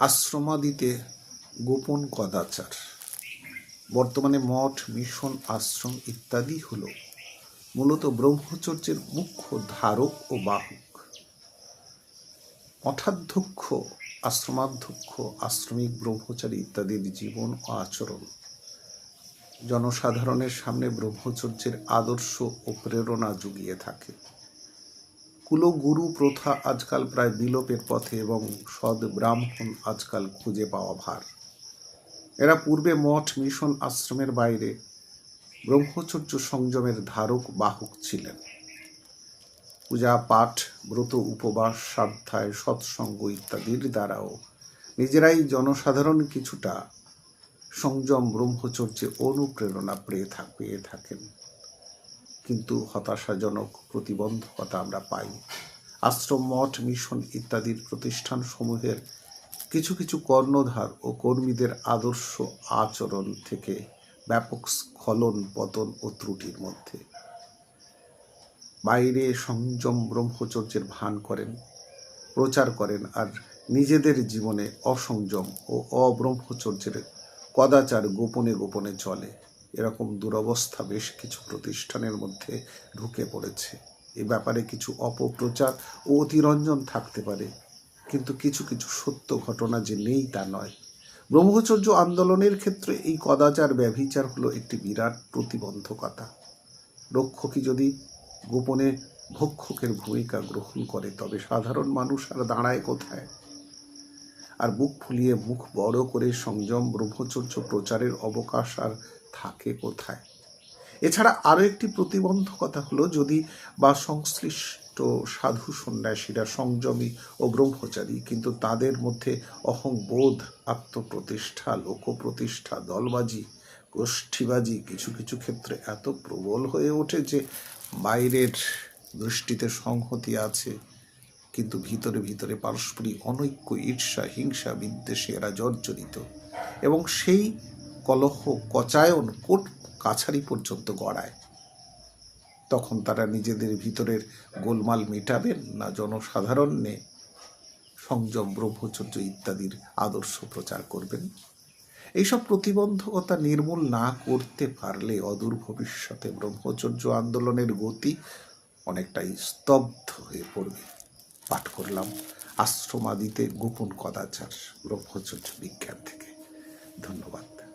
আশ্রমাদিতে গোপন কদাচার। বর্তমানে মঠ, মিশন, আশ্রম ইত্যাদি হল মূলত ব্রহ্মচর্যের মুখ্য ধারক ও বাহক। মঠাধ্যক্ষ, আশ্রমাধ্যক্ষ, আশ্রমিক, ব্রহ্মচারী ইত্যাদির জীবন ও আচরণ। জনসাধারণের সামনে ব্রহ্মচর্যের আদর্শ ও প্রেরণা জুগিয়ে থাকে। কুলগুরু প্রথা আজকাল প্রায় বিলোপের পথে এবং সদ ব্রাহ্মণ আজকাল খুঁজে পাওয়া ভার। এরা পূর্বে মঠ, মিশন আশ্রমের বাইরে ব্রহ্মচর্য সংযমের ধারক বাহক ছিলেন। পূজা, পাঠ, ব্রত, উপবাস, সাধ্যায়, সৎসঙ্গ ইত্যাদির দ্বারাও নিজেরাই জনসাধারণ কিছুটা সংযম ব্রহ্মচর্যে অনুপ্রেরণা পেয়ে থাক, পেয়ে থাকেন। কিন্তু হতাশাজনক প্রতিবন্ধকতা আমরা পাই। আশ্রম মঠ, মিশন ইত্যাদির প্রতিষ্ঠান সমূহের কিছু কিছু কর্ণধার ও কর্মীদের আদর্শ আচরণ থেকে ব্যাপক স্খলন, পতন ও ত্রুটির মধ্যে। বাইরে সংযম ব্রহ্মচর্যের ভান করেন, প্রচার করেন আর নিজেদের জীবনে অসংযম ও অব্রহ্মচর্যের কদাচার গোপনে গোপনে চলে। এরকম দুরবস্থা বেশ কিছু প্রতিষ্ঠানের মধ্যে ঢুকে পড়েছে। এ ব্যাপারে কিছু অপপ্রচার ও অতিরঞ্জন থাকতে পারে, কিন্তু কিছু কিছু সত্য ঘটনা যে নেই তা নয়। ব্রহ্মচর্য আন্দোলনের ক্ষেত্রে এই কদাচার ব্যভিচার হলো একটি বিরাট প্রতিবন্ধকতা। রক্ষকই যদি গোপনে ভক্ষকের ভূমিকা গ্রহণ করে, তবে সাধারণ মানুষ আর দাঁড়ায় কোথায়? আর বুক ফুলিয়ে মুখ বড় করে সংযম ব্রহ্মচর্য প্রচারের অবকাশ আর থাকে কোথায়? এছাড়া আরও একটি প্রতিবন্ধকতা হলো যদি বা সংশ্লিষ্ট সাধু সন্ন্যাসীরা সংযমী ও ব্রহ্মচারী, কিন্তু তাদের মধ্যে অহংবোধ, আত্মপ্রতিষ্ঠা, লোকপ্রতিষ্ঠা, দলবাজি, গোষ্ঠীবাজি কিছু কিছু ক্ষেত্রে এত প্রবল হয়ে ওঠে যে বাইরের দৃষ্টিতে সংহতি আছে, কিন্তু ভিতরে ভিতরে পারস্পরিক অনৈক্য ঈর্ষা, হিংসা, বিদ্বেষে এরা জর্জরিত। এবং সেই কলহ, কচায়ন, কোট কাছারি পর্যন্ত গড়ায়। তখন তারা নিজেদের ভিতরের গোলমাল মেটাবেন না জনসাধারণে। সংযম, ব্রহ্মচর্য ইত্যাদির আদর্শ প্রচার করবেন। এইসব প্রতিবন্ধকতা নির্মূল না করতে পারলে অদূর ভবিষ্যতে ব্রহ্মচর্য আন্দোলনের গতি অনেকটাই স্তব্ধ হয়ে পড়বে। পাঠ করলাম আশ্রমাদিতে গোপন কদাচার, ব্রহ্মচর্য বিজ্ঞান থেকে। ধন্যবাদ।